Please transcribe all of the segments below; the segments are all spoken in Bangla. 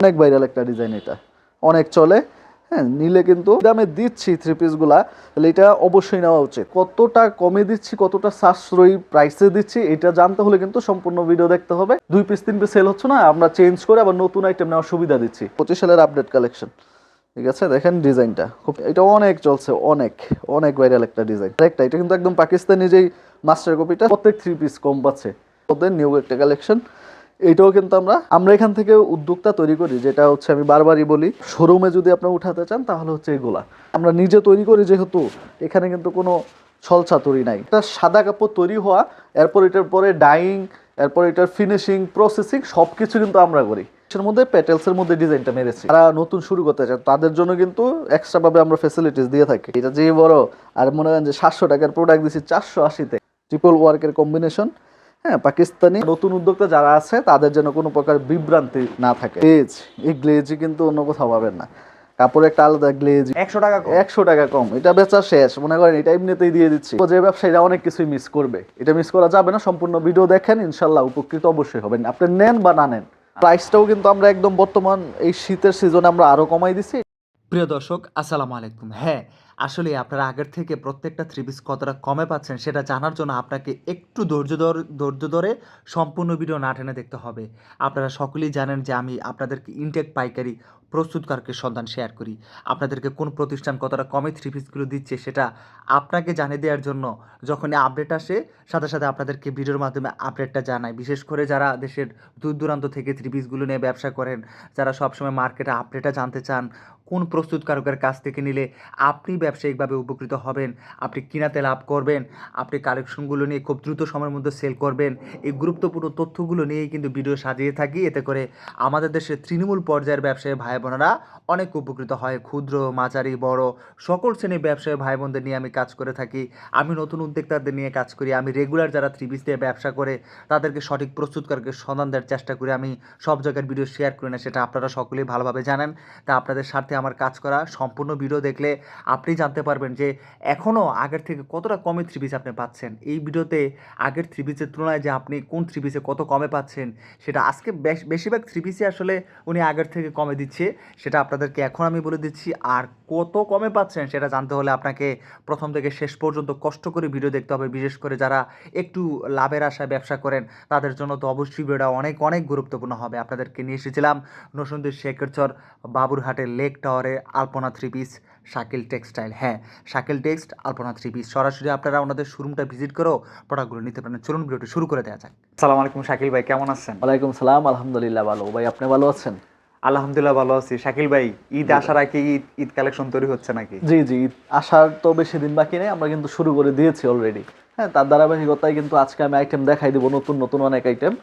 অনেক ভাইরাল একটা ডিজাইন এটা। অনেক চলে। হ্যাঁ নিলে কিন্তু দামে দিচ্ছি থ্রি পিসগুলা তাহলে এটা অবশ্যই নেওয়া উচিত। কতটা কমে দিচ্ছি, কতটা সাশ্রয়ী প্রাইসে দিচ্ছি, এটা জানতে হলে কিন্তু সম্পূর্ণ ভিডিও দেখতে হবে। দুই পিস তিন পিস সেল হচ্ছে না, আমরা চেঞ্জ করে আবার নতুন আইটেম নেওয়ার সুবিধা দিচ্ছি। পঁচিশ সালের আপডেট কালেকশন ঠিক আছে, দেখেন ডিজাইনটা খুব, এটা অনেক চলছে, অনেক অনেক ভাইরাল একটা ডিজাইন একটা এটা কিন্তু একদম পাকিস্তানি যেই মাস্টার কপিটা প্রত্যেক থ্রি পিস কম পাচ্ছে। ওদের নিউ একটা কালেকশন এইটাও কিন্তু আমরা আমরা এখান থেকে উদ্যোক্তা তৈরি করি, যেটা হচ্ছে আমি বারবারই বলি, শোরুমে যদি আপনারা উঠাতে চান, তাহলে হচ্ছে এগুলা। আমরা নিজে তৈরি করি যেহেতু, এখানে কিন্তু কোনো ছলছা তৈরি নাই। এটা সাদা কাপড় তৈরি হওয়া, এরপর এটার পরে ডাইং এরপর এটার ফিনিশিং প্রসেসিং সব কিছু কিন্তু আমরা করি। এর মধ্যে প্যাটেলসের মধ্যে ডিজাইনটা মেরেছি। যারা নতুন শুরু করতে চায় তাদের জন্য কিন্তু এক্সট্রা ভাবে আমরা ফেসিলিটিস দিয়ে থাকি। এটা যে বড়, আর মনে করেন যে সাতশো টাকার প্রোডাক্ট দিচ্ছি চারশো আশিতে। ট্রিপল ওয়ার্কের কম্বিনেশন হ্যাঁ পাকিস্তানি নতুন উদ্যোক্তা যারা আছে তাদের যেন কোনো প্রকার বিভ্রান্তি না থাকে। গ্লেজ এই গ্লেজই কিন্তু অন্য কোথাও পাবেন না। কাপড়ে একটা আলাদা গ্লেজ। একশো টাকা একশো টাকা কম। এটা বেচা শেষ। মনে করেন এটা এমনিতেই দিয়ে দিচ্ছি। যে ব্যবসায়ীরা অনেক কিছুই মিস করবে। এটা মিস করা যাবে না। সম্পূর্ণ ভিডিও দেখেন ইনশাল্লাহ উপকৃত অবশ্যই হবেন। আপনি নেন বা না নেন প্রাইসটাও কিন্তু আমরা একদম বর্তমান এই শীতের সিজনে আমরা আরও কমাই দিছি। প্রিয় দর্শক আসসালামু আলাইকুম। হ্যাঁ আসলে আপনারা আগের থেকে প্রত্যেকটা থ্রি পিস কতটা কমে পাচ্ছেন সেটা জানার জন্য আপনাকে একটু ধৈর্য ধৈর্য ধরে সম্পূর্ণ ভিডিও না টেনে দেখতে হবে। আপনারা সকলেই জানেন যে আমি আপনাদেরকে ইনটেক পাইকারি প্রস্তুতকারকের সন্ধান শেয়ার করি। আপনাদেরকে কোন প্রতিষ্ঠান কতটা কমে থ্রি পিসগুলো দিচ্ছে সেটা আপনাকে জানিয়ে দেওয়ার জন্য যখনই আপডেট আসে, সাথে সাথে আপনাদেরকে ভিডিওর মাধ্যমে আপডেটটা জানাই। বিশেষ করে যারা দেশের দূর দূরান্ত থেকে থ্রি পিসগুলো নিয়ে ব্যবসা করেন, যারা সবসময় মার্কেটে আপডেটটা জানতে চান কোন প্রস্তুতকারকের কাছ থেকে নিলে আপনি ব্যবসায়িকভাবে উপকৃত হবেন? আপনি কিনাতে লাভ করবেন? আপনি কালেকশনগুলো নিয়ে খুব দ্রুত সময়ের মধ্যে সেল করবেন? এই গুরুত্বপূর্ণ তথ্যগুলো নিয়েই কিন্তু ভিডিও সাজিয়ে থাকি। এতে করে আমাদের দেশের তৃণমূল পর্যায়ের ব্যবসায়ী ভাই বোনেরা অনেক উপকৃত হয়। ক্ষুদ্র, মাঝারি, বড় সকল শ্রেণির ব্যবসায়ী ভাই বোনদের নিয়ে আমি কাজ করে থাকি। আমি নতুন উদ্যোক্তাদের নিয়ে কাজ করি। আমি রেগুলার যারা থ্রি পিস দিয়ে ব্যবসা করে, তাদেরকে সঠিক প্রস্তুতকারকে সন্ধান দেওয়ার চেষ্টা করি। আমি সব জায়গার ভিডিও শেয়ার করি না, সেটা আপনারা সকলেই ভালোভাবে জানেন। তা আপনাদের স্বার্থে আমার কাজ করা সম্পূর্ণ ভিডিও দেখলে আপনি জানতে পারবেন যে এখনও আগের থেকে কতটা কমে থ্রি পিস আপনি পাচ্ছেন। এই ভিডিওতে আগের থ্রি পিসের তুলনায় যে আপনি কোন থ্রি পিসে কত কমে পাচ্ছেন, সেটা আজকে বেশ- বেশিরভাগ থ্রি পিসে আসলে উনি আগের থেকে কমে দিচ্ছে, সেটা আপনাদেরকে এখন আমি বলে দিচ্ছি। আর কত কমে পাচ্ছেন সেটা জানতে হলে আপনাকে প্রথম থেকে শেষ পর্যন্ত কষ্ট করে ভিডিও দেখতে হবে। বিশেষ করে যারা একটু লাভের আশায় ব্যবসা করেন, তাদের জন্য তো অবশ্যই ভিডিওটা অনেক অনেক গুরুত্বপূর্ণ হবে। আপনাদেরকে নিয়ে এসেছিলাম নসুন্দির শেখরচর বাবুরহাটের লেক টাওয়ারে Alpana three piece Shakil textile হ্যাঁ Shakil text Alpana three piece সরাসরি আপনারা ওনাদের শোরুমটা ভিজিট করো প্রোডাক্টগুলো নিতে পারেন। চলুন ভিডিওটি শুরু করে দেওয়া যাক। আসসালামু আলাইকুম শাকিল ভাই কেমন আছেন? ওয়ালাইকুম সালাম আলহামদুলিল্লাহ ভালো। ভাই আপনি ভালো আছেন? আলহামদুলিল্লাহ ভালো আছি। শাকিল ভাই ঈদ আসার আগে ঈদ ঈদ কালেকশন তৈরি হচ্ছে নাকি? জি জি ঈদ আসার তো বেশি দিন বাকি নেই আমরা কিন্তু শুরু করে দিয়েছি অলরেডি হ্যাঁ তার ধারাবাহিকতায় কিন্তু আজকে আমি আইটেম দেখাই দিব নতুন নতুন অনেক আইটেম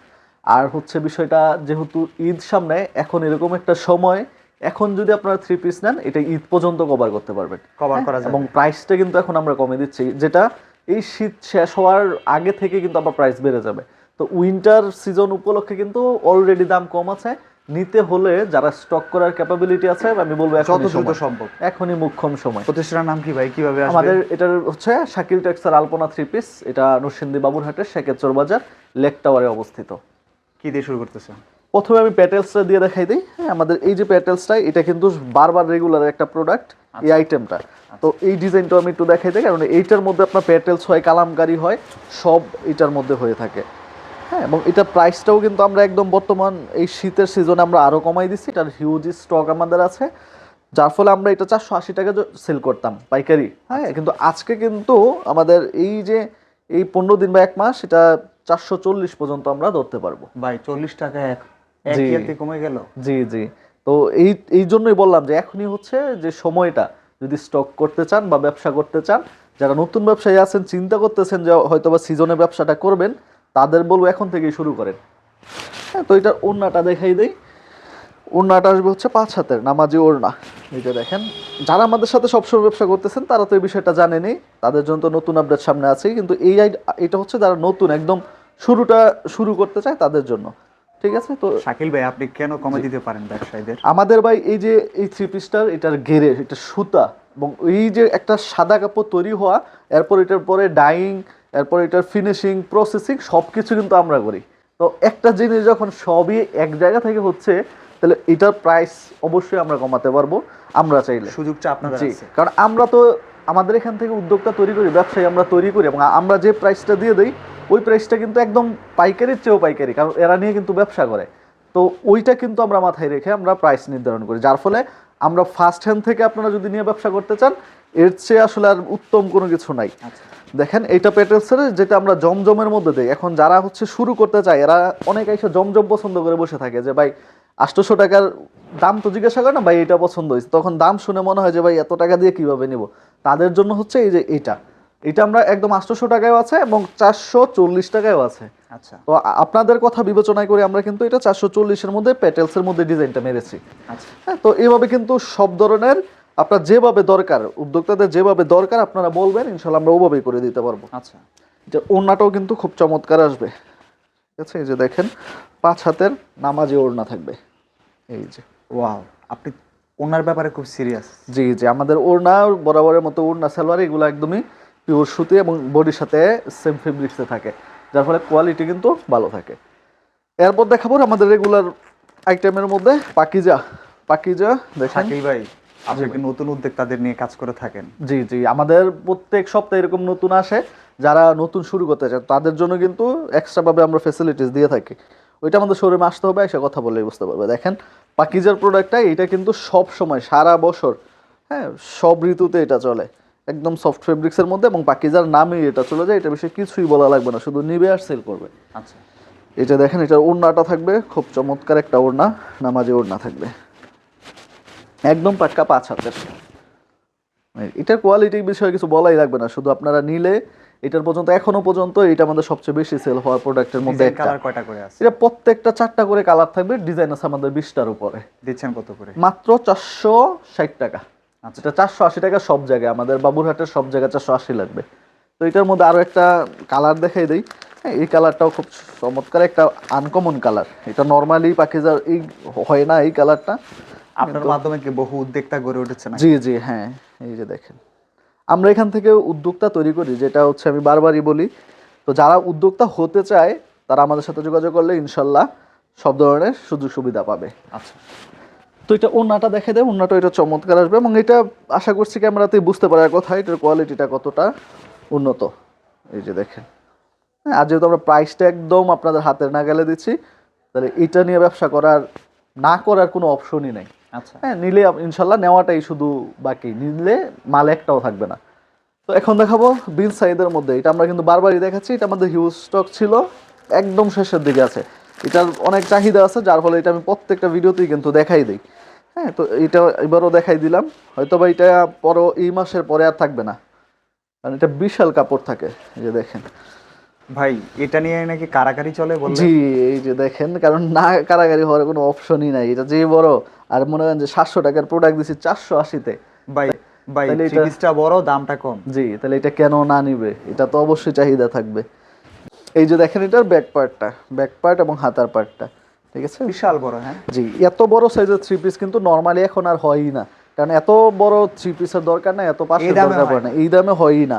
আর হচ্ছে বিষয়টা যেহেতু ঈদ সামনে এখন এরকম একটা সময় এখন যদি আপনারা থ্রি পিস নেন এটা ঈদ পর্যন্ত কভার করতে পারবেন। কভার করা হ্যাঁ, যাবে। এবং প্রাইসটা কিন্তু এখন আমরা কমে দিচ্ছি যেটা এই শীত শেষ হওয়ার আগে থেকে কিন্তু আবার প্রাইস বেড়ে যাবে। তো উইন্টার সিজন উপলক্ষে কিন্তু অলরেডি দাম কম আছে। নিতে হলে যারা স্টক করার ক্যাপাবিলিটি আছে আমি বলব যত দ্রুত সম্ভব। এখনই মুখ্যম সময়। প্রতিষ্ঠানের নাম কি ভাই? কীভাবে আমাদের এটার হচ্ছে শাকিল টেক্সার আলপনা থ্রি পিস এটা নরসিংদী বাবুরহাটের শেখেচর বাজার লেক টাওয়ারে অবস্থিত। কি দিয়ে শুরু করতেছেন? প্রথমে আমি প্যাটেলসটা দিয়ে দেখাই দিই। হ্যাঁ আমাদের এই যে প্যাটেলসটা এটা কিন্তু বারবার রেগুলার একটা প্রোডাক্ট এই আইটেমটা তো এই ডিজাইনটা আমি একটু দেখাই দিই কারণ এইটার মধ্যে আপনার প্যাটেলস হয় কালামকারি হয় সব এটার মধ্যে হয়ে থাকে। হ্যাঁ এবং এটা প্রাইসটাও কিন্তু আমরা একদম বর্তমান এই শীতের সিজনে আমরা আরও কমাই দিচ্ছি এটার হিউজ স্টক আমাদের আছে। যার ফলে আমরা এটা চারশো আশি টাকা সেল করতাম পাইকারি। হ্যাঁ কিন্তু আজকে কিন্তু আমাদের এই যে এই পনেরো দিন বা এক মাস এটা চারশো চল্লিশ পর্যন্ত আমরা ধরতে পারব। ভাই চল্লিশ টাকা এক এক জি। কমে গেল। জি জি। তো এই এই জন্যই বললাম যে এখনই হচ্ছে যে সময়টা যদি স্টক করতে চান বা ব্যবসা করতে চান যারা নতুন ব্যবসায়ী আছেন চিন্তা করতেছেন যে হয়তো বা সিজনে ব্যবসাটা করবেন তাদের বলব এখন থেকেই শুরু করেন। হ্যাঁ তো এটার ওড়নাটা দেখাই দেই। ওড়নাটা আসবে হচ্ছে পাঁচ হাতের নামাজি ওড়না। এই যে দেখেন যারা আমাদের সাথে সবসময় ব্যবসা করতেছেন তারা তো এই বিষয়টা জানেনই। তাদের জন্য তো নতুন আপডেট সামনে আছে কিন্তু এই আই- এটা হচ্ছে যারা নতুন একদম শুরুটা শুরু করতে চায় তাদের জন্য। ঠিক আছে? তো শাকিল ভাই আপনি কেন কমে দিতে পারেন ব্যবসায়ীদের? আমাদের ভাই এই যে এই থ্রি পিসটার এটার গেরে এটা সুতা এবং এই যে একটা সাদা কাপড় তৈরি হওয়া এরপর এটার পরে ডাইং এরপর এটার ফিনিশিং প্রসেসিং সব কিছু কিন্তু আমরা করি। তো একটা জিনিস যখন সবই এক জায়গা থেকে হচ্ছে তাহলে এটার প্রাইস অবশ্যই আমরা কমাতে পারব আমরা চাইলে। সুযোগটা আপনাদের আছে। কারণ আমরা তো আমাদের এখান থেকে উদ্যোক্তা তৈরি করি ব্যবসায়ী আমরা তৈরি করি এবং আমরা যে প্রাইসটা দিয়ে দিই ওই প্রাইসটা কিন্তু একদম পাইকারির চেয়েও পাইকারি কারণ এরা নিয়ে কিন্তু ব্যবসা করে। তো ওইটা কিন্তু আমরা মাথায় রেখে আমরা প্রাইস নির্ধারণ করি যার ফলে আমরা ফার্স্ট হ্যান্ড থেকে আপনারা যদি নিয়ে ব্যবসা করতে চান এর চেয়ে আসলে আর উত্তম কোনো কিছু নাই। আচ্ছা। দেখেন এইটা পেটেলসের যেটা আমরা জমজমের মধ্যে দিই এখন যারা হচ্ছে শুরু করতে চায় এরা অনেক এসে জমজম পছন্দ করে বসে থাকে যে ভাই আটশোশো টাকার দাম তো জিজ্ঞাসা করে না ভাই এটা পছন্দ হয়েছে। তখন দাম শুনে মনে হয় যে ভাই এত টাকা দিয়ে কীভাবে নিব? তাদের জন্য হচ্ছে এই যে এটা। এটা আমরা একদম আটশোশো টাকায়ও আছে এবং চারশো চল্লিশ টাকায়ও আছে। আচ্ছা। তো আপনাদের কথা বিবেচনায় করে আমরা কিন্তু এটা চারশো চল্লিশের মধ্যে পেটেলসের মধ্যে ডিজাইনটা মেরেছি। আচ্ছা। হ্যাঁ তো এইভাবে কিন্তু সব ধরনের আপনার যেভাবে দরকার উদ্যোক্তাদের যেভাবে দরকার আপনারা বলবেন ইনশাল্লাহ আমরা ওভাবেই করে দিতে পারব। আচ্ছা। এটা ওড়নাটাও কিন্তু খুব চমৎকার আসবে। ঠিক আছে এই যে দেখেন পাঁচ হাতের নামাজি ওড়না থাকবে। এই যে। ওয়াও আপনি ওনার ব্যাপারে খুব সিরিয়াস জি জি আমাদের ওড়না বরাবরের মতো ওড়না সালোয়ার এগুলো একদমই পিওর সুতি এবং বডির সাথে সেম ফেব্রিক্সে থাকে যার ফলে কোয়ালিটি কিন্তু ভালো থাকে। এরপর দেখাবো আমাদের রেগুলার আইটেমের মধ্যে পাকিজা। পাকিজা দেখেন। ভাই। আপনি নতুন উদ্যোক্তাদের নিয়ে কাজ করে থাকেন। জি জি। আমাদের প্রত্যেক সপ্তাহে এরকম নতুন আসে যারা নতুন শুরু করতে চায় তাদের জন্য কিন্তু এক্সট্রাভাবে আমরা ফেসিলিটিস দিয়ে থাকি। ওইটা আমাদের শোরুমে আসতে হবে এসে কথা বললেই বুঝতে পারবে। দেখেন পাকিজার প্রোডাক্টটা এটা কিন্তু সব সময় সারা বছর হ্যাঁ সব ঋতুতে এটা চলে। একদম সফট ফেব্রিক্সের মধ্যে এবং পাকিজার নামেই এটা চলে যায় এটা বিষয়ে কিছুই বলা লাগবে না শুধু নিবে আর সেল করবে। আচ্ছা। এটা দেখেন এটার ওড়নাটা থাকবে খুব চমৎকার একটা ওড়না নামাজি ওড়না থাকবে। একদম পাক্কা পাঁচ হাতের এটার কোয়ালিটির বিষয়ে কিছু বলাই লাগবে না শুধু আপনারা নিলে এটার পর্যন্ত এখনও পর্যন্ত এটা আমাদের সবচেয়ে বেশি সেল হওয়া প্রোডাক্টের মধ্যে একটা। কালার কয়টা করে আছে? এটা প্রত্যেকটা চারটা করে কালার থাকবে ডিজাইন আছে আমাদের বিশটার উপরে। দিচ্ছেন কত করে? মাত্র চারশো ষাট টাকা। আচ্ছা। এটা চারশো আশি টাকা সব জায়গায় আমাদের বাবুরহাটের সব জায়গায় চারশো আশি লাগবে। তো এটার মধ্যে আরও একটা কালার দেখাই দিই। হ্যাঁ এই কালারটাও খুব চমৎকার একটা আনকমন কালার এটা নর্মালি পাখিজার এই হয় না এই কালারটা আপনার মাধ্যমে কি বহু উদ্যোক্তা গড়ে উঠেছে না জি জি হ্যাঁ এই যে দেখেন। আমরা এখান থেকে উদ্যোক্তা তৈরি করি যেটা হচ্ছে আমি বারবারই বলি। তো যারা উদ্যোক্তা হতে চায় তারা আমাদের সাথে যোগাযোগ করলে ইনশাল্লাহ সব ধরনের সুযোগ সুবিধা পাবে। আচ্ছা। তো এটা ওড়নাটা দেখে দেয় ওড়নাটা এটা চমৎকার আসবে এবং এটা আশা করছি ক্যামেরাতেই বুঝতে পারার কথা এটার কোয়ালিটিটা কতটা উন্নত। এই যে দেখেন। হ্যাঁ, আর যেহেতু আমরা প্রাইসটা একদম আপনাদের হাতের না গেলে দিচ্ছি তাহলে এটা নিয়ে ব্যবসা করার না করার কোনো অপশনই নেই। হ্যাঁ নিলে ইনশাল্লাহ নেওয়াটাই শুধু বাকি। নিলে মাল একটাও থাকবে না। তো এখন দেখাবো বিন সাইদের মধ্যে। এটা আমরা কিন্তু বারবারই দেখাচ্ছি। এটা আমাদের হিউজ স্টক ছিল। একদম শেষের দিকে আছে। এটার অনেক চাহিদা আছে, যার ফলে এটা আমি প্রত্যেকটা ভিডিওতেই কিন্তু দেখাই দিই। হ্যাঁ তো এটা এবারও দেখাই দিলাম। হয়তো বা এটা পরও এই মাসের পরে আর থাকবে না। কারণ এটা বিশাল কাপড় থাকে যে দেখেন। ভাই এটা নিয়ে নাকি কারাকারি চলে বললেন? জি এই যে দেখেন কারণ না কারাগারি হওয়ার কোনো অপশনই নাই। এটা যে বড় আর মনে করেন যে সাতশো টাকার প্রোডাক্ট দিচ্ছি চারশো আশিতে। ভাই ভাই চিকিৎসা বড় দামটা কম। জি তাহলে এটা কেন না নিবে? এটা তো অবশ্যই চাহিদা থাকবে। এই যে দেখেন এটার ব্যাক পার্টটা ব্যাক পার্ট এবং হাতার পার্টটা ঠিক আছে? বিশাল বড় হ্যাঁ? জি এত বড় সাইজের থ্রি পিস কিন্তু নর্মালি এখন আর হয়ই না। কারণ এত বড় থ্রি পিসের দরকার না এত এই দরকার না। এই দামে হয়ই না।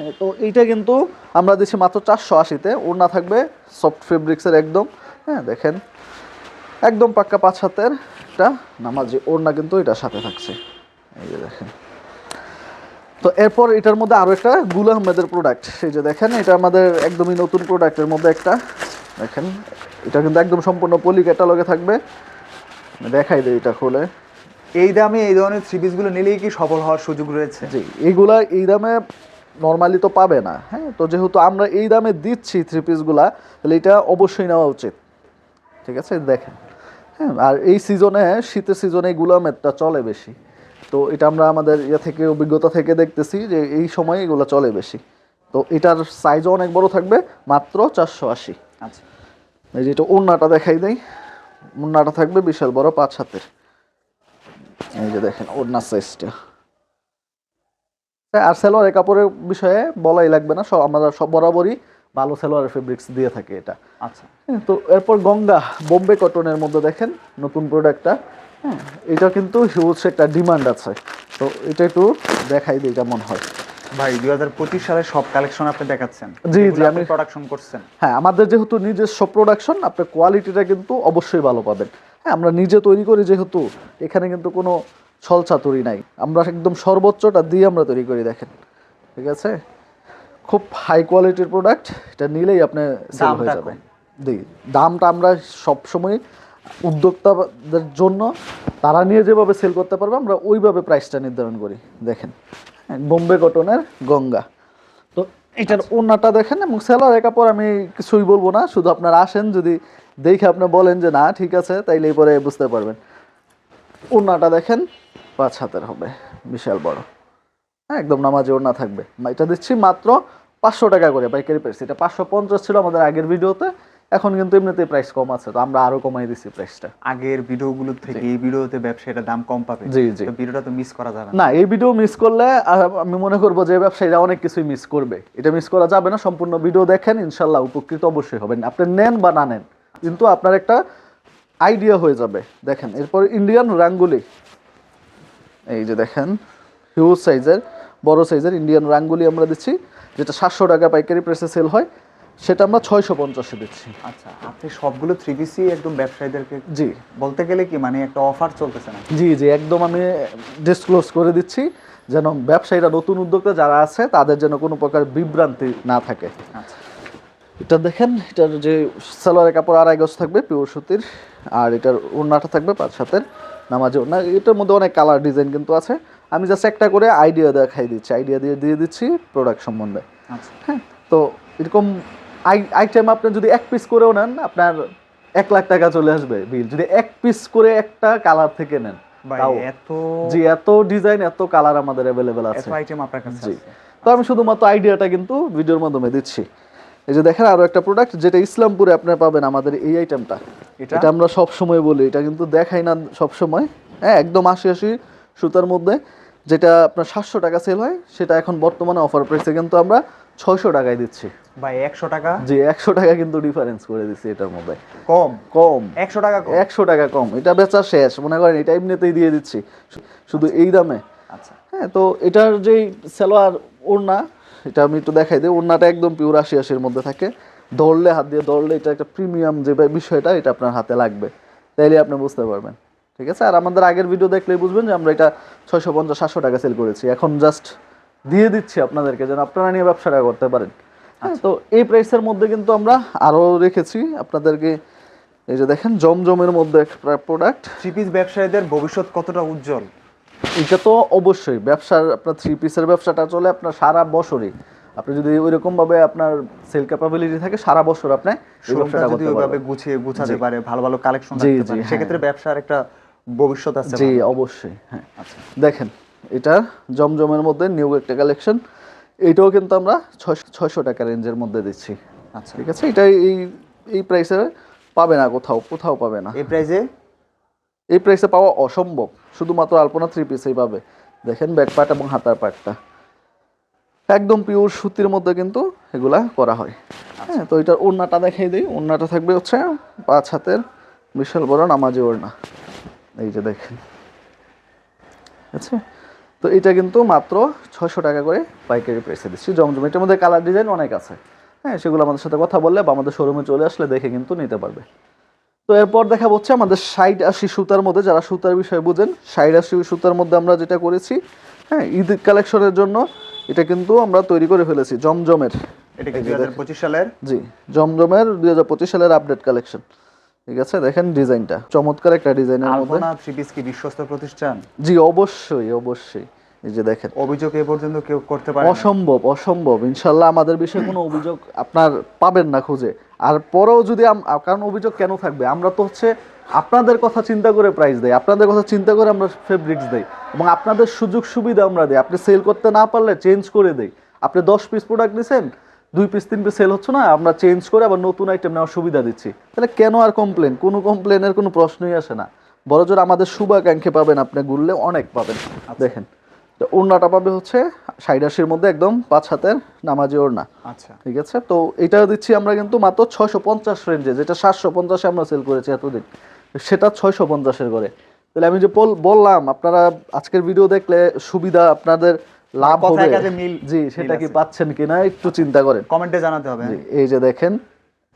হ্যাঁ তো এইটা কিন্তু আমরা দিচ্ছি মাত্র চারশো আশিতে। ওড়না থাকবে সফট ফেব্রিক্সের একদম হ্যাঁ দেখেন। একদম পাক্কা পাঁচ হাতের একটা নামাজি ওড়না কিন্তু এটার সাথে থাকছে। এই যে দেখেন। তো এরপর এটার মধ্যে আরও একটা গুল আহমেদের প্রোডাক্ট সেই যে দেখেন এটা আমাদের একদমই নতুন প্রোডাক্টের মধ্যে একটা। দেখেন এটা কিন্তু একদম সম্পূর্ণ পলি ক্যাটালগে থাকবে। দেখাই দেয় এটা খুলে। এই দামে এই ধরনের থ্রি পিসগুলো নিলেই কি সফল হওয়ার সুযোগ রয়েছে? জি এইগুলা এই দামে নর্মালি তো পাবে না হ্যাঁ? তো যেহেতু আমরা এই দামে দিচ্ছি থ্রি পিসগুলা তাহলে এটা অবশ্যই নেওয়া উচিত। ঠিক আছে? দেখেন হ্যাঁ? আর এই সিজনে শীতের সিজনে এই গুলামেরটা চলে বেশি। তো এটা আমরা আমাদের ইয়ে থেকে অভিজ্ঞতা থেকে দেখতেছি যে এই সময় এগুলো চলে বেশি। তো এটার সাইজও অনেক বড় থাকবে মাত্র চারশো আশি। আচ্ছা। এই যে এটা ওড়নাটা দেখাই দেই। ওড়নাটা থাকবে বিশাল বড় পাঁচ হাতের। এই যে দেখেন ওড়নার সাইজটা আর সেলোয়ারের কাপড়ের বিষয়ে বলাই লাগবে না সব আমরা সব বরাবরই ভালো সেলোয়ারের ফেব্রিক্স দিয়ে থাকে এটা। আচ্ছা। হ্যাঁ, তো এরপর গঙ্গা বোম্বে কটনের মধ্যে দেখেন নতুন প্রোডাক্টটা হ্যাঁ এটা কিন্তু হিউজ একটা ডিমান্ড আছে। তো এটা একটু দেখাই দিই কেমন হয়। ভাই দুই হাজার পঁচিশ সালে সব কালেকশন আপনি দেখাচ্ছেন। জি, জি, আমি- প্রোডাকশন করছেন। হ্যাঁ আমাদের যেহেতু নিজস্ব প্রোডাকশন আপনার কোয়ালিটিটা কিন্তু অবশ্যই ভালো পাবেন। হ্যাঁ আমরা নিজে তৈরি করি যেহেতু এখানে কিন্তু কোনো ছলচাতুরি নাই। আমরা একদম সর্বোচ্চটা দিয়ে আমরা তৈরি করি দেখেন। ঠিক আছে? খুব হাই কোয়ালিটির প্রোডাক্ট এটা নিলেই আপনি সেল হয়ে যাবে। জি দামটা আমরা সবসময় উদ্যোক্তাদের জন্য তারা নিয়ে যেভাবে সেল করতে পারবে আমরা ওইভাবে প্রাইসটা নির্ধারণ করি। দেখেন হ্যাঁ, বোম্বে কটনের গঙ্গা। তো এটার ওনাটা দেখেন এবং সেলার একা পর আমি কিছুই বলব না শুধু আপনারা আসেন যদি দেখে আপনি বলেন যে না ঠিক আছে তাইলে পরে বুঝতে পারবেন। ওড়নাটা দেখেন পাঁচ হাতের হবে বিশাল বড়। হ্যাঁ একদম নামাজে ওড়না থাকবে। এটা দিচ্ছি মাত্র পাঁচশো টাকা করে পাইকারি প্রাইস এটা পাঁচশো পঞ্চাশ ছিল আমাদের আগের ভিডিওতে এখন কিন্তু এমনিতে প্রাইস কম আছে তো আমরা আরও কমাই দিচ্ছি প্রাইসটা আগের ভিডিওগুলো থেকে এই ভিডিওতে ব্যবসায়ীরা দাম কম পাবে। জি, জি। তো ভিডিওটা তো মিস করা যাবে না। না এই ভিডিও মিস করলে আমি মনে করব যে ব্যবসায়ীরা অনেক কিছুই মিস করবে। এটা মিস করা যাবে না সম্পূর্ণ ভিডিও দেখেন ইনশাল্লাহ উপকৃত অবশ্যই হবেন। আপনি নেন বা না নেন কিন্তু আপনার একটা আইডিয়া হয়ে যাবে। দেখেন এরপর ইন্ডিয়ান রাঙ্গুলি এই যে দেখেন হিউজ সাইজের বড় সাইজের ইন্ডিয়ান রাঙ্গুলি আমরা দিচ্ছি যেটা সাতশো টাকা পাইকারি প্রেসে সেল হয়। সেটা আমরা ছয়শো পঞ্চাশে দিচ্ছি। আচ্ছা আপনি সবগুলো থ্রি পিসই একদম ব্যবসায়ীদেরকে জি। বলতে গেলে কি মানে একটা অফার চলতেছে না জি জি একদম আমি ডিসক্লোজ করে দিচ্ছি যেন ব্যবসায়ীরা নতুন উদ্যোক্তা যারা আছে তাদের যেন কোনো প্রকার বিভ্রান্তি না থাকে। আচ্ছা। এটা দেখেন এটার যে সালোয়ারের কাপড় আড়াই গজ থাকবে পিওর সুতির আর এটার ওড়নাটা থাকবে পাঁচ হাতের নামাজে ওড়না। এটার মধ্যে অনেক কালার ডিজাইন কিন্তু আছে। আমি জাস্ট একটা করে আইডিয়া দেখাই দিচ্ছি আইডিয়া দিয়ে দিয়ে দিচ্ছি প্রোডাক্ট সম্বন্ধে। আচ্ছা। হ্যাঁ তো এরকম আইটেম আপনি যদি এক পিস করেও নেন আপনার এক লাখ টাকা চলে আসবে বিল যদি এক পিস করে একটা কালার থেকে নেন এত জি এত ডিজাইন এত কালার আমাদের অ্যাভেলেবেল আছে। আইটেম আপনার কাছে জি। আছে। তো আমি শুধুমাত্র আইডিয়াটা কিন্তু ভিডিওর মাধ্যমে দিচ্ছি। এই যে দেখেন আরও একটা প্রোডাক্ট যেটা ইসলামপুরে আপনি পাবেন আমাদের এই আইটেমটা এটা? আমরা সব সময় বলি এটা কিন্তু দেখাই না সব সময় হ্যাঁ একদম আশি আশি সুতার মধ্যে। যেটা আপনার সাতশো টাকা সেল হয় সেটা এখন বর্তমানে অফার প্রাইসে কিন্তু আমরা ছয়শো টাকায় দিচ্ছি। ভাই একশো টাকা? যে একশো টাকা কিন্তু ডিফারেন্স করে দিচ্ছি এটার মধ্যে। কম? কম। একশো টাকা কম? একশো টাকা কম। এটা বেচা শেষ। মনে করেন এটা এমনিতেই দিয়ে দিচ্ছি। শুধু এই দামে। আচ্ছা। হ্যাঁ তো এটার যেই সালোয়ার ওড়না এটা আমি একটু দেখাই দিই। ওড়নাটা একদম পিওর আশি আশির মধ্যে থাকে। ধরলে হাত দিয়ে ধরলে এটা একটা প্রিমিয়াম যে বিষয়টা এটা আপনার হাতে লাগবে। তাইলে আপনি বুঝতে পারবেন। ঠিক আছে? আর আমাদের আগের ভিডিও দেখলেই বুঝবেন যে আমরা এটা ছয়শো পঞ্চাশ সাতশো টাকা সেল করেছি। এখন জাস্ট দিয়ে দিচ্ছি আপনাদেরকে যেন আপনারা নিয়ে ব্যবসাটা করতে পারেন। হ্যাঁ তো এই প্রাইসের মধ্যে কিন্তু আমরা আরও রেখেছি। আপনাদেরকে এই যে দেখেন জমজমের মধ্যে একটা প্রোডাক্ট থ্রি পিস ব্যবসায়ীদের ভবিষ্যৎ কতটা উজ্জ্বল? এটা তো অবশ্যই ব্যবসার আপনার থ্রি পিসের ব্যবসাটা চলে আপনার সারা বছরই। আপনি যদি ওইরকম ভাবে আপনার সেল ক্যাপাবিলিটি থাকে সারা বছর আপনি ব্যবসাটা যদি ওইভাবে গুছিয়ে গুছাতে পারে ভালো ভালো কালেকশন রাখতে পারে হ্যাঁ। সেক্ষেত্রে ব্যবসার একটা ভবিষ্যৎ আছে জি অবশ্যই হ্যাঁ দেখেন এটা জমজমের মধ্যে নিউ একটা কালেকশন এটাও কিন্তু আমরা ছয়শো ছয়শো টাকা রেঞ্জের মধ্যে দিচ্ছি। আচ্ছা। ঠিক আছে? এটা এই এই প্রাইসে পাবে না কোথাও কোথাও পাবে না। এই প্রাইজে এই প্রাইসে পাওয়া অসম্ভব। শুধুমাত্র আলপনা থ্রি পিসেই পাবে। দেখেন ব্যাক পার্ট এবং হাতার পার্টটা একদম পিওর সুতির মধ্যে কিন্তু এগুলা করা হয়। হ্যাঁ তো এটার ওড়নাটা দেখাই দিই। ওড়নাটা থাকবে হচ্ছে পাঁচ হাতের বিশাল বড় নামাজি ওড়না। এই যে দেখেন। আচ্ছা তো এটা কিন্তু মাত্র ছয়শো টাকা করে পাইকারি প্রাইসে দিচ্ছি। জমজম এটার মধ্যে কালার ডিজাইন অনেক আছে। হ্যাঁ সেগুলো আমাদের সাথে কথা বললে বা আমাদের শোরুমে চলে আসলে দেখে কিন্তু নিতে পারবে। তো এরপর দেখা হচ্ছে আমাদের ষাট আশি সুতার মধ্যে যারা সুতার বিষয়ে বুঝেন ষাট আশি সুতার মধ্যে আমরা যেটা করেছি হ্যাঁ ঈদ কালেকশনের জন্য এটা কিন্তু আমরা তৈরি করে ফেলেছি জমজমের। এটা কি এই যে দুই হাজার পঁচিশ সালের? জি জমজমের দুই হাজার পঁচিশ সালের আপডেট কালেকশন ঠিক আছে দেখেন ডিজাইনটা। চমৎকার একটা ডিজাইনের মধ্যে। আলপনা থ্রি পিস কি বিশ্বস্ত প্রতিষ্ঠান? জি অবশ্যই অবশ্যই। এই যে দেখেন। অভিযোগ এ পর্যন্ত কেউ করতে পারে অসম্ভব অসম্ভব। ইনশাল্লাহ আমাদের বিষয়ে কোনো অভিযোগ আপনার পাবেন না খুঁজে। আর পরেও যদি কারণ অভিযোগ কেন থাকবে? আমরা তো হচ্ছে আপনাদের কথা চিন্তা করে প্রাইস দেই। আপনাদের কথা চিন্তা করে আমরা ফেব্রিক্স দেই। এবং আপনাদের সুযোগ সুবিধা আমরা দিই। আপনি সেল করতে না পারলে চেঞ্জ করে দেই। আপনি দশ পিস প্রোডাক্ট নিছেন দুই পিস তিন পিস সেল হচ্ছে না আমরা চেঞ্জ করে আবার নতুন আইটেম নেওয়ার সুবিধা দিচ্ছি। তাহলে কেন আর কমপ্লেন কোনো কমপ্লেনের কোনো প্রশ্নই আসে না। বড় জোর আমাদের শুভাকাঙ্ক্ষী পাবেন আপনি ঘুরলে অনেক পাবেন। দেখেন। তো ওড়নাটা পাবে হচ্ছে আশির মধ্যে একদম পাঁচ হাতের নামাজি ওড়না। আচ্ছা। ঠিক আছে? তো এটা দিচ্ছি আমরা কিন্তু মাত্র ছয়শো পঞ্চাশ রেঞ্জে যেটা সাতশো পঞ্চাশে আমরা সেল করেছি এতদিন। সেটা ছয়শো পঞ্চাশের করে তাহলে আমি যে বললাম আপনারা আজকের ভিডিও দেখলে সুবিধা আপনাদের লাভ হবে। জি সেটা কি। পাচ্ছেন কিনা একটু চিন্তা করেন। কমেন্টে জানাতে হবে। জি, এই যে দেখেন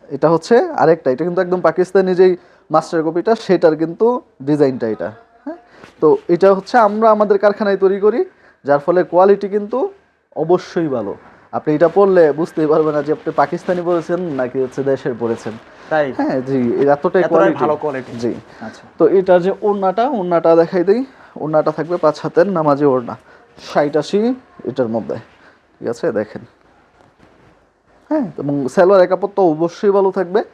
এটা হচ্ছে আরেকটা এটা কিন্তু একদম পাকিস্তানি যেই মাস্টার কপিটা সেটার কিন্তু ডিজাইনটা এটা। তো এটা হচ্ছে আমরা আমাদের কারখানায় তৈরি করি যার ফলে কোয়ালিটি কিন্তু অবশ্যই ভালো। আপনি এটা পড়লে বুঝতেই পারবেন না যে আপনি পাকিস্তানি পড়েছেন নাকি হচ্ছে দেশের পড়েছেন। তাই? হ্যাঁ জি এতটাই কোয়ালিটি ভালো কোয়ালিটি জি। আচ্ছা। তো এটার যে ওড়নাটা ওড়নাটা দেখাই দিই। ওড়নাটা থাকবে পাঁচ হাতের নামাজি ওড়না। ষাট আশি এটার মধ্যে। ঠিক আছে দেখেন। হ্যাঁ এবং সালোয়ার কাপড় অবশ্যই ভালো থাকবে।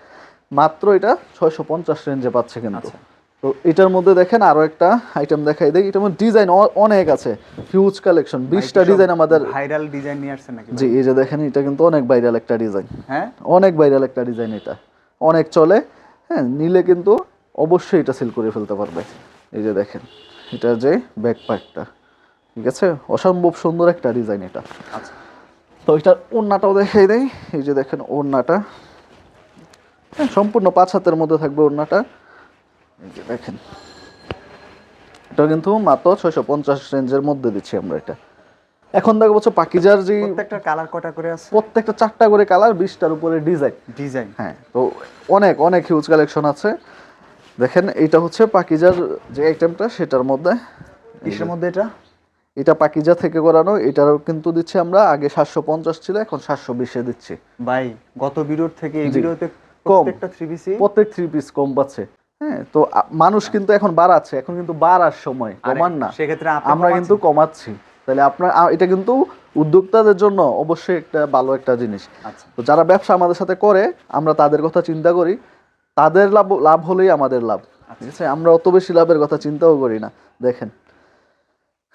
মাত্র এটা ছয়শো পঞ্চাশ রেঞ্জে পাচ্ছে কিন্তু। আচ্ছা। তো এটার মধ্যে দেখেন আরও একটা আইটেম দেখাই দিই। এটার মধ্যে ডিজাইন অনেক আছে। হিউজ কালেকশন বিশটা ডিজাইন আমাদের ভাইরাল ডিজাইন নিয়ে আসছেন নাকি জি এই যে দেখেন এটা কিন্তু অনেক ভাইরাল একটা ডিজাইন হ্যাঁ? অনেক ভাইরাল একটা ডিজাইন এটা। অনেক চলে। হ্যাঁ নিলে কিন্তু অবশ্যই এটা সেল করে ফেলতে পারবে। এই যে দেখেন এটার যে ব্যাক পার্টটা ঠিক আছে? অসম্ভব সুন্দর একটা ডিজাইন এটা। আচ্ছা। তো এটার ওড়নাটাও দেখাই দেয় এই যে দেখেন ওড়নাটা। হ্যাঁ সম্পূর্ণ পাঁচ হাতের মধ্যে থাকবে ওড়নাটা। যে দেখেন। এটা কিন্তু মাত্র ছয়শো পঞ্চাশ রেঞ্জের মধ্যে দিচ্ছি আমরা এটা। এখন দেখো বলছো পাকিজার যে প্রত্যেকটা কালার কটা করে আছে? প্রত্যেকটা চারটা করে কালার বিশটার উপরে ডিজাইন। ডিজাইন। হ্যাঁ তো অনেক অনেক হিউজ কালেকশন আছে। দেখেন এইটা হচ্ছে পাকিজার যে আইটেমটা সেটার মধ্যে কিসের মধ্যে এটা? এটা পাকিজা থেকে করানো এটারও কিন্তু দিচ্ছি আমরা আগে সাতশো পঞ্চাশ ছিল এখন সাতশো বিশে দিচ্ছি। ভাই গত ভিডিওর থেকে এই। ভিডিওতে কম। প্রত্যেকটা থ্রি পিসি প্রত্যেক থ্রি পিস কম পাচ্ছে। হ্যাঁ তো মানুষ কিন্তু এখন বাড়াচ্ছে এখন কিন্তু বাড়ার সময় কমান না। সেক্ষেত্রে আমরা কিন্তু কমাচ্ছি। তাহলে আপনার এটা কিন্তু উদ্যোক্তাদের জন্য অবশ্যই একটা ভালো একটা জিনিস। আচ্ছা। তো যারা ব্যবসা আমাদের সাথে করে আমরা তাদের কথা চিন্তা করি। তাদের লাভ লাভ হলেই আমাদের লাভ ঠিক আছে? আমরা অত বেশি লাভের কথা চিন্তাও করি না। দেখেন।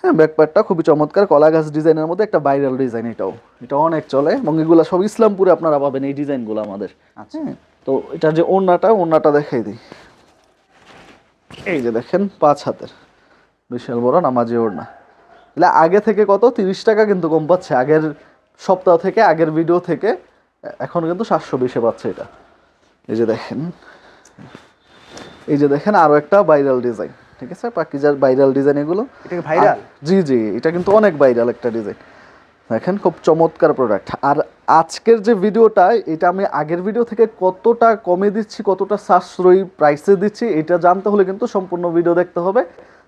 হ্যাঁ ব্যাকপ্যাকটা খুবই চমৎকার কলা গাছ ডিজাইনের মধ্যে একটা ভাইরাল ডিজাইন এটাও। এটা অনেক চলে। এবং এগুলো সব ইসলামপুরে আপনারা পাবেন এই ডিজাইনগুলো আমাদের। আচ্ছা। হ্যাঁ তো এটার যে ওড়নাটা ওড়নাটা দেখাই দিই। এই যে দেখেন পাঁচ হাতের। বিশাল বড় নামাজি ওড়না। তাহলে আগে থেকে কত? তিরিশ টাকা কিন্তু কম পাচ্ছে। আগের সপ্তাহ থেকে আগের ভিডিও থেকে এখন কিন্তু সাতশো বিশে পাচ্ছে এটা। এই যে দেখেন এই যে দেখেন আরও একটা ভাইরাল ডিজাইন ঠিক আছে? পাকিজার ভাইরাল ডিজাইন এগুলো। এটা ভাইরাল জি জি এটা কিন্তু অনেক ভাইরাল একটা ডিজাইন দেখেন খুব চমৎকার প্রোডাক্ট আর আজকের যে ভিডিওটা এটা আমি আগের ভিডিও থেকে কতটা কমে দিচ্ছি কতটা সাশ্রয়ী প্রাইসে দিচ্ছি এটা জানতে হলে কিন্তু সম্পূর্ণ ভিডিও দেখতে হবে।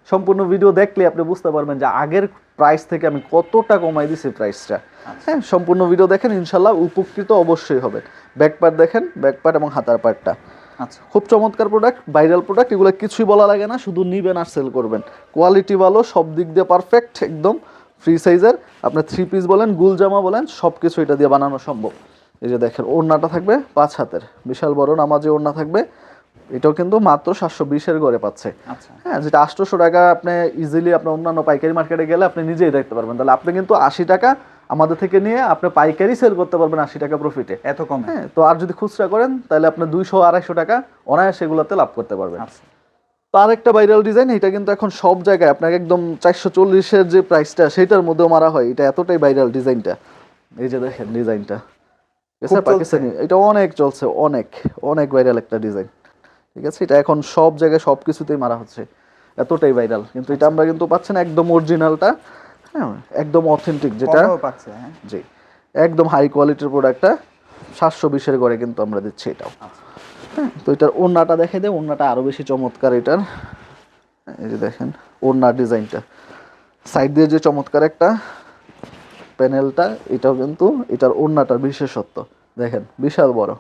সম্পূর্ণ ভিডিও দেখলে আপনি বুঝতে পারবেন যে আগের প্রাইস থেকে আমি কতটা কমাই দিছি প্রাইসটা হ্যাঁ সম্পূর্ণ ভিডিও দেখেন ইনশাল্লাহ উপকৃত অবশ্যই হবেন। ব্যাক পার্ট দেখেন ব্যাক পার্ট এবং হাতার পার্টটা আচ্ছা। খুব চমৎকার প্রোডাক্ট ভাইরাল প্রোডাক্ট এগুলো কিছুই বলা লাগে না শুধু নিবেন আর সেল করবেন। কোয়ালিটি ভালো সব দিক দিয়ে পারফেক্ট একদম। ফ্রি সাইজের আপনার থ্রি পিস বলেন গুল জামা বলেন সব কিছু এটা দিয়ে বানানো সম্ভব। এই যে দেখেন ওড়নাটা থাকবে পাঁচ হাতের। বিশাল বড় নামাজি ওড়না থাকবে। এটাও কিন্তু মাত্র সাতশো বিশের ঘরে পাচ্ছে। আচ্ছা। হ্যাঁ যেটা আটশোশো টাকা আপনি ইজিলি আপনার অন্যান্য পাইকারি মার্কেটে গেলে আপনি নিজেই দেখতে পারবেন। তাহলে আপনি কিন্তু আশি টাকা আমাদের থেকে নিয়ে আপনি পাইকারি সেল করতে পারবেন আশি টাকা প্রফিটে এত কম? হ্যাঁ তো আর যদি খুচরা করেন তাহলে আপনি দুইশো আড়াইশো টাকা অনায়াসে এগুলোতে লাভ করতে পারবেন। আচ্ছা একটা ভাইরাল ডিজাইন এটা কিন্তু এখন সব জায়গায় আপনাকে একদম চারশো চল্লিশের যে প্রাইসটা সেটার মধ্যেও মারা হয়। এটা এতটাই ভাইরাল ডিজাইনটা এই যে দেখেন ডিজাইনটা। পাকিস্তানি। এটা অনেক চলছে অনেক অনেক ভাইরাল একটা ডিজাইন ঠিক আছে এটা এখন সব জায়গায় সব কিছুতেই মারা হচ্ছে। এতটাই ভাইরাল কিন্তু এটা আমরা কিন্তু পাচ্ছি না একদম অরিজিনালটা হ্যাঁ একদম অথেন্টিক যেটা। হ্যাঁ। জি একদম হাই কোয়ালিটির প্রোডাক্টটা সাতশো বিশের ঘরে কিন্তু আমরা দিচ্ছি এটাও। আচ্ছা। হ্যাঁ তো এটার ওড়নাটা দেখে দেয় ওড়নাটা আরও বেশি চমৎকার এটার। এই যে দেখেন, ওড়নার ডিজাইনটা। সাইড দিয়ে যে চমৎকার একটা প্যানেলটা, এটাও কিন্তু এটার ওড়নাটার বিশেষত্ব। দেখেন, বিশাল বড়।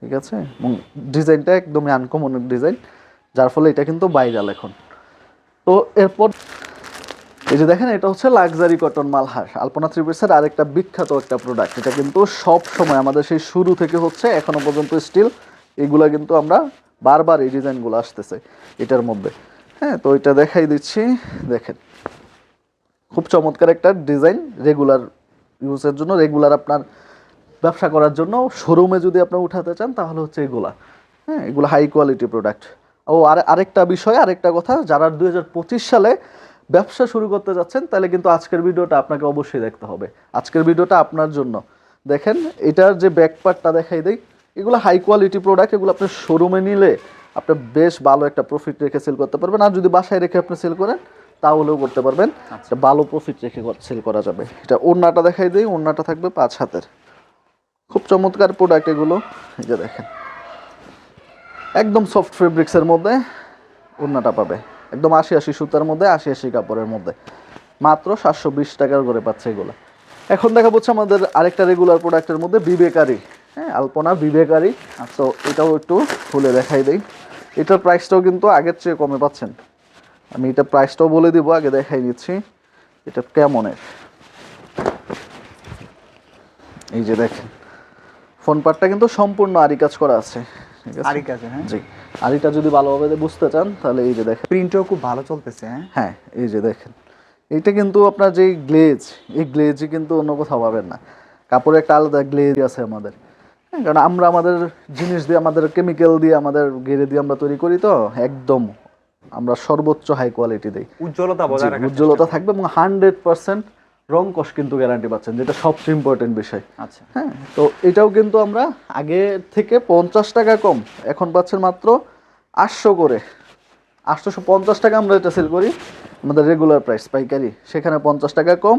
ঠিক আছে? এবং ডিজাইনটা একদমই আনকমন ডিজাইন, যার ফলে এটা কিন্তু ভাইরাল এখন। তো এরপর, এই যে দেখেন, এটা হচ্ছে লাক্সারি কটন মালহার। আলপনা থ্রিপিসের আরেকটা বিখ্যাত একটা প্রোডাক্ট এটা কিন্তু সব সময় আমাদের সেই শুরু থেকে হচ্ছে এখনও পর্যন্ত স্টিল এগুলা কিন্তু আমরা বারবার এই ডিজাইনগুলো আসতেছে এটার মধ্যে। হ্যাঁ তো এটা দেখাই দিচ্ছি, দেখেন। খুব চমৎকার একটা ডিজাইন রেগুলার ইউজের জন্য, রেগুলার আপনার ব্যবসা করার জন্য। শোরুমে যদি আপনি উঠাতে চান, তাহলে হচ্ছে এগুলা। হ্যাঁ এগুলো হাই কোয়ালিটি প্রোডাক্ট ও, আর আরেকটা বিষয়, আরেকটা কথা, যারা দু হাজার পঁচিশ সালে ব্যবসা শুরু করতে যাচ্ছেন, তাহলে কিন্তু আজকের ভিডিওটা আপনাকে অবশ্যই দেখতে হবে। আজকের ভিডিওটা আপনার জন্য। দেখেন, এটার যে ব্যাক পার্টটা দেখাই দেই এগুলো হাই কোয়ালিটি প্রোডাক্ট এগুলো আপনি শোরুমে নিলে আপনি বেশ ভালো একটা প্রফিট রেখে সেল করতে পারবেন। আর যদি বাসায় রেখে আপনি সেল করেন তাহলেও করতে পারবেন। এটা ভালো প্রফিট রেখে সেল করা যাবে। এটা ওড়নাটা দেখাই দিই ওড়নাটা থাকবে পাঁচ হাতের। খুব চমৎকার প্রোডাক্ট এগুলো। এই যে দেখেন। একদম সফট ফেব্রিক্সের মধ্যে ওড়নাটা পাবে। একদম আশি আশি সুতার মধ্যে আশি আশি কাপড়ের মধ্যে। মাত্র সাতশো বিশ টাকার করে পাচ্ছে এগুলো। এখন দেখা হচ্ছে আমাদের আরেকটা রেগুলার প্রোডাক্টের মধ্যে বিবেকারি। হ্যাঁ আলপনা বিবেকারি। তো এটাও একটু খুলে দেখাই দেই। এটার প্রাইসটাও কিন্তু আগের চেয়ে কমে পাচ্ছেন। আমি এটা প্রাইসটাও বলে দিব আগে দেখাই দিচ্ছি। এটা কেমনের? এই যে দেখেন ফোন পার্টটা কিন্তু সম্পূর্ণ আরি কাজ করা আছে। আরি কাজে হ্যাঁ? জি। আরিটা যদি ভালোভাবে বুঝতে চান তাহলে এই যে দেখেন। প্রিন্টও খুব ভালো চলতেছে হ্যাঁ? হ্যাঁ এই যে দেখেন। এইটা কিন্তু আপনার যেই গ্লেজ এই গ্লেজই কিন্তু অন্য কোথাও পাবেন না। কাপড়ে একটা আলাদা গ্লেজ আছে আমাদের। কারণ আমরা আমাদের জিনিস দিয়ে আমাদের কেমিক্যাল দিয়ে আমাদের গেড়ে দিয়ে আমরা তৈরি করি তো একদম আমরা সর্বোচ্চ হাই কোয়ালিটি দিই। উজ্জ্বলতা বজায় রাখা উজ্জ্বলতা থাকবে এবং হান্ড্রেড পার্সেন্ট রং কষ কিন্তু গ্যারান্টি পাচ্ছেন যেটা সবচেয়ে ইম্পর্টেন্ট বিষয়। আচ্ছা। হ্যাঁ তো এটাও কিন্তু আমরা আগে থেকে পঞ্চাশ টাকা কম এখন পাচ্ছেন মাত্র আটশো করে। আটশোশো পঞ্চাশ টাকা আমরা এটা সেল করি আমাদের রেগুলার প্রাইস পাইকারি। সেখানে পঞ্চাশ টাকা কম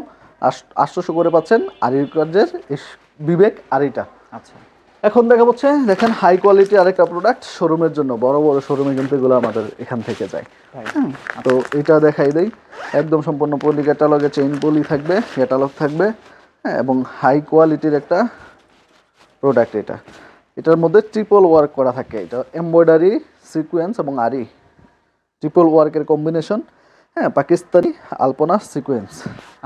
আটশোশো করে পাচ্ছেন আরির কার্যের বিবেক আরিটা। আচ্ছা। এখন দেখা যাচ্ছে দেখেন হাই কোয়ালিটি আরেকটা প্রোডাক্ট শোরুমের জন্য বড় বড় শোরুমে কিন্তু এগুলো আমাদের এখান থেকে যায়। তো এটা দেখাই দেই একদম সম্পূর্ণ পলি ক্যাটালগে চেইন পলি থাকবে ক্যাটালগ থাকবে হ্যাঁ এবং হাই কোয়ালিটির একটা প্রোডাক্ট এটা। এটার মধ্যে ট্রিপল ওয়ার্ক করা থাকে এটা এমব্রয়ডারি সিকোয়েন্স এবং আরি। ট্রিপল ওয়ার্কের কম্বিনেশন হ্যাঁ পাকিস্তানি আলপনা সিকোয়েন্স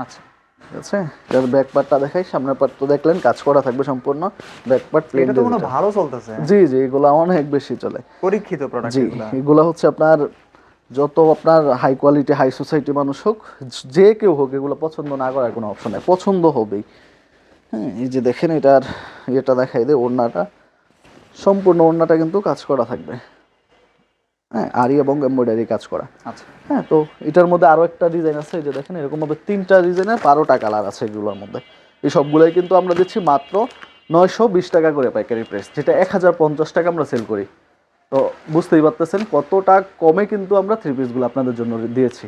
আচ্ছা। ঠিক আছে? এটার ব্যাক পার্টটা দেখাই সামনের পার্ট তো দেখলেন কাজ করা থাকবে সম্পূর্ণ। ব্যাক পার্ট এটা তো মনে ভালো চলতেছে। জি জি এগুলো অনেক বেশি চলে। পরীক্ষিত প্রোডাক্ট জি এগুলো। হচ্ছে আপনার যত আপনার হাই কোয়ালিটি হাই সোসাইটি মানুষ হোক যে কেউ হোক এগুলো পছন্দ না করার কোনো অপশন নেই। পছন্দ হবেই। হ্যাঁ এই যে দেখেন এটার এটা দেখাই দে ওড়নাটা। সম্পূর্ণ ওড়নাটা কিন্তু কাজ করা থাকবে। হ্যাঁ আরি এবং এমব্রয়ডারি কাজ করা। আচ্ছা। হ্যাঁ তো এটার মধ্যে আরও একটা ডিজাইন আছে যে দেখেন এরকমভাবে তিনটা ডিজাইনের বারোটা কালার আছে এগুলোর মধ্যে। এই সবগুলোই কিন্তু আমরা দিচ্ছি মাত্র নয়শো বিশ টাকা করে পাইকারি প্রাইস যেটা এক হাজার পঞ্চাশ টাকা আমরা সেল করি। তো বুঝতেই পারতেছেন কতটা কমে কিন্তু আমরা থ্রি পিসগুলো আপনাদের জন্য দিয়েছি।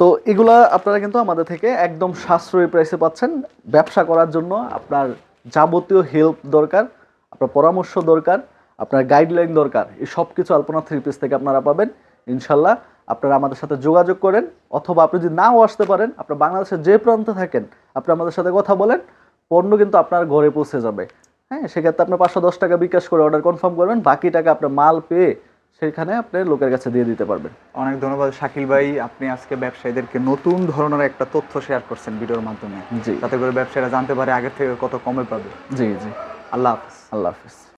তো এগুলা আপনারা কিন্তু আমাদের থেকে একদম সাশ্রয়ী প্রাইসে পাচ্ছেন। ব্যবসা করার জন্য আপনার যাবতীয় হেল্প দরকার আপনার পরামর্শ দরকার আপনার গাইডলাইন দরকার। এই সব কিছু আলপনা থ্রি পিস থেকে আপনারা পাবেন। ইনশাল্লাহ আপনারা আমাদের সাথে যোগাযোগ করেন অথবা আপনি যদি নাও আসতে পারেন আপনার বাংলাদেশের যে প্রান্তে থাকেন আপনি আমাদের সাথে কথা বলেন পণ্য কিন্তু আপনার ঘরে পৌঁছে যাবে। হ্যাঁ সেক্ষেত্রে আপনি পাঁচশো দশ টাকা বিকাশ করে অর্ডার কনফার্ম করবেন বাকি টাকা আপনার মাল পেয়ে সেখানে আপনি লোকের কাছে দিয়ে দিতে পারবেন। অনেক ধন্যবাদ শাকিল ভাই আপনি আজকে ব্যবসায়ীদেরকে নতুন ধরনের একটা তথ্য শেয়ার করছেন ভিডিওর মাধ্যমে। জি। তাতে করে ব্যবসায়ীরা জানতে পারে আগের থেকে কত কমে পাবে। জি জি। আল্লাহ হাফিজ। আল্লাহ হাফিজ।